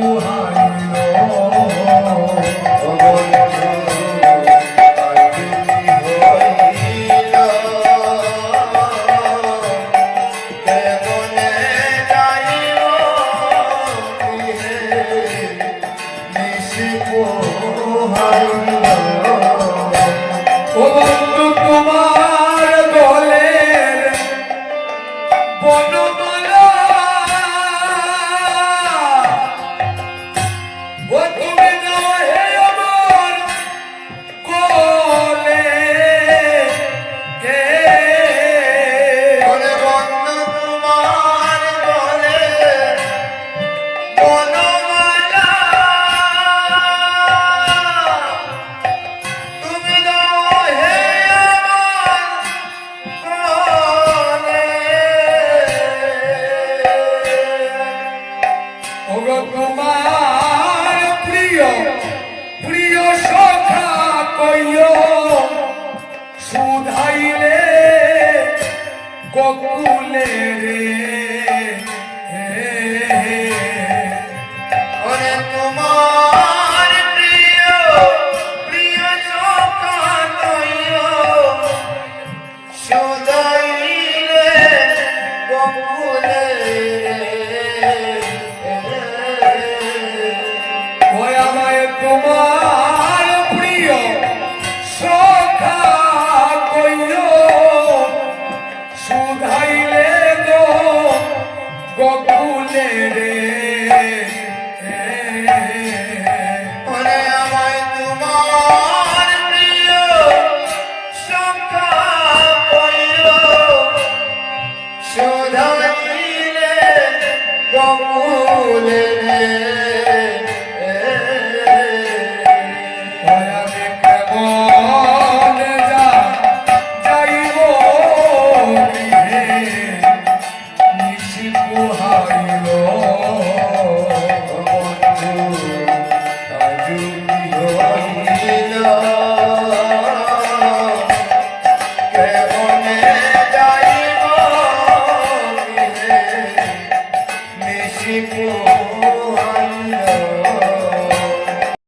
고 What হইলে গোকুলে রে। ওরে তোমার প্রিয় প্রিয় সদাইলে গোকুলে রে। ওই আমায় তোমার Yeah. শ্রী